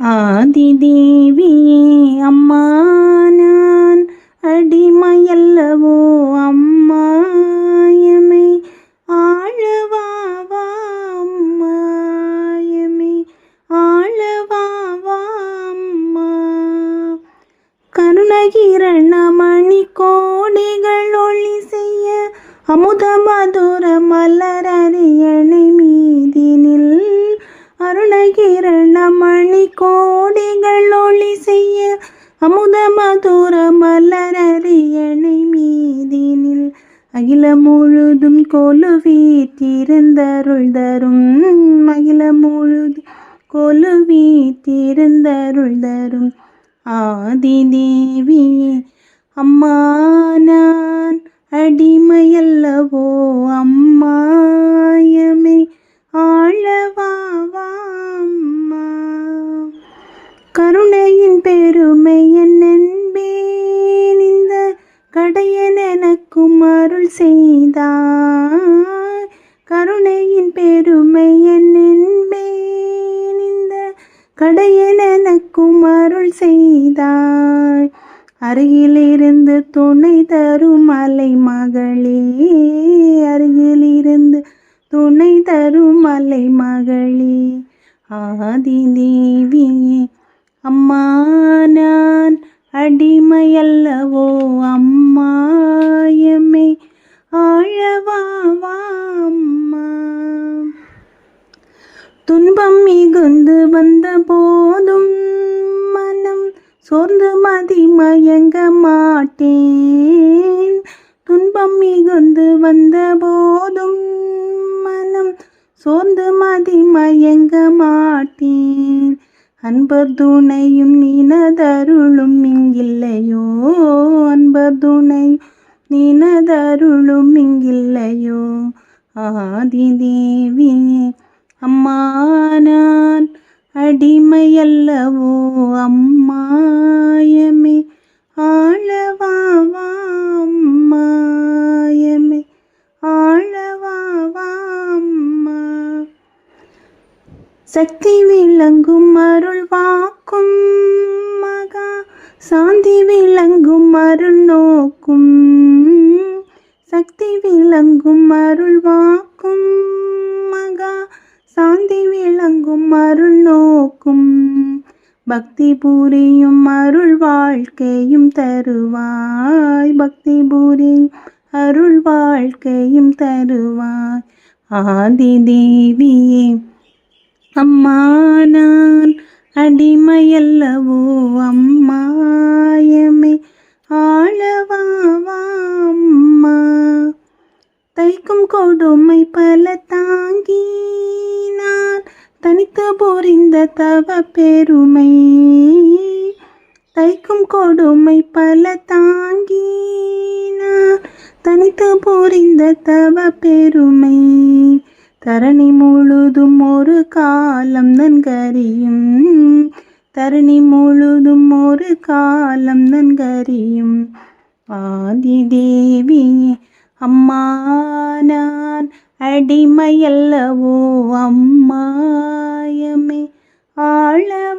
ஆதிதேவியே அம்மா நான் அடிமையல்லவோ அம்மாயமை ஆழவாவா அம்மாயமை ஆழவாவா அம்மா. கருணகிரணமணி கோடிகள் ஒளி செய்ய அமுத மதுர மலரறியணை மீதினில் மணி கோடிகள் ஒளி செய்ய அமுத மதுர மலரறியணை மீதினில் அகில முழுதும் கொலுவீத்திருந்தருள் தரும். அகில முழுதும் கொலுவீத்திருந்தருள் தரும். ஆதி ஆதிதேவியே அம்மா அருள் செய்தாய். கருணையின் பெருமை என்னென்பேன் இந்த கடையனக்கும் அருள் செய்தாய். அருகிலிருந்து துணை தரும் அலை மகளே அருகிலிருந்து துணை தரும் அலை மகளே. ஆதி தேவியே அம்மா நான் அடிமையல்லவோ? துன்பம் மிகுந்து வந்த போதும் மனம் சோர்ந்து மதி மயங்க மாட்டேன். துன்பம் மிகுந்து வந்த போதும் மனம் சோர்ந்து மதி மயங்க மாட்டேன். அன்பர் துணையும் நினதருளும் இங்கில்லையோ? அன்பர் துணை நினதருளும் இங்கில்லையோ? ஆதி தேவி நான் அடிமையல்லவோ அம்மாயமே. ஆழவாவா அம்மாயமே. ஆழவாவா அம்மா. சக்தி விளங்கும் அருள் வாக்கும் மகா. சாந்தி விளங்கும் அருள் நோக்கும். சக்தி விளங்கும் அருள் வாக்கும் பக்தி பூரியும் அருள் வாழ்க்கையும் தருவாய். பக்தி பூரியும் அருள் வாழ்க்கையும் தருவாய். ஆதி தேவியே அம்மா நான் அடிமையல்லவோ? அம்மாயமே ஆளவாவா? அம்மா தைக்கும் கொடுமை பல பொறிந்த தவ பெருமை தைக்கும் கொடுமை பல தாங்கினா. தனித்து புரிந்த தவ பெருமை தரணி முழுதும் ஒரு காலம் நன்கறியும். தரணி முழுதும் ஒரு காலம் நன்கறியும். ஆதி தேவி அம்மா நான் அடிமையல்லவோ அம்மா. ஆழவாவா